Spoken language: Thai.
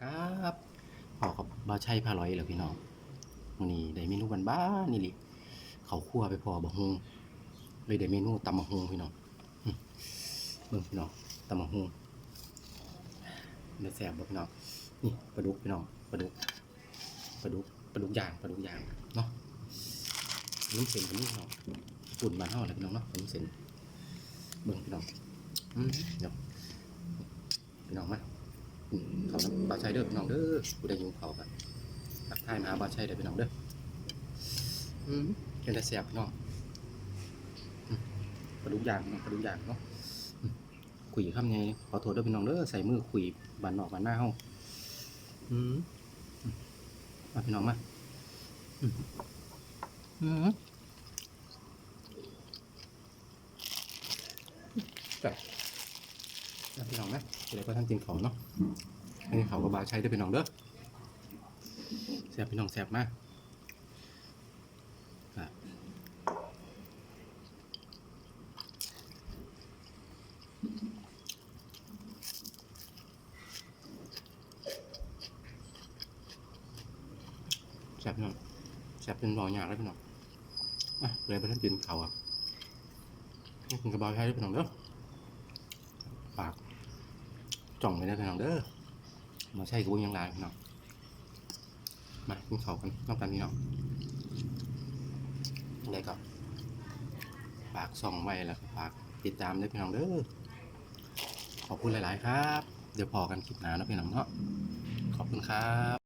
ครับพอกับบาชัยพาลอยเหรอพี่น้องวันนี้ได้เมนูบ้านๆนี่ลิเขาคั่วไปพอบะฮงเลยได้เมนูตำมะฮงพี่น้องเบิ่งพี่น้องตำมะฮงเดี๋ยวแซ่บบ่พี่น้องนี่ปลาดุกพี่น้องปลาดุกปลาดุกปลาดุกย่างปลาดุกย่างเนาะนุ่มเส้นกับนี่พี่น้องปุ่นมานเท่าไหร่พี่น้องเนาะนุ่มเส้นเบิ่งพี่น้องอืมเดี๋ยวพี่น้องมา เขาน้ำบาชัยเด้อพี่น้องเด้อกูได้ยินเขากันทักทายมาหาบาชัยเด้อพี่น้องเด้ออืมเป็นแต่เสียบพี่น้องกระดูกยางกระดูกยางเนาะอืมคุยคำไงขอโทษเด้อพี่น้องเด้อใส่มือคุยบานนอกบานหน้าเฮาอืมอืมมาพี่น้องมาอืมอืมจัดจัด พี่น้องนะเดี๋ยวก็ท่านกินของเนาะอันนี้เขาก็บาใช้ได้เป็นน้องเด้อแซ่บพี่น้องแซ่บมากแซ่บพี่น้องแซ่บเป็นรอยหยาแล้วพี่น้องอะเลยไปท่านกินเขาอะให้กินกระบาใช้ได้พี่น้องเด้อฝาก จ่องไว้ได้พี่น้องเด้อมาใช่กูยังไงพี่น้องมากินข้าวกันต้องกันพี่น้องอะไรก็ฝากส่องไว้แล้วฝากติดตามด้วยพี่น้องเด้อขอบคุณหลาย ๆ ครับ เดี๋ยวพอกันคลิปหน้านะพี่น้องเนาะขอบคุณครับ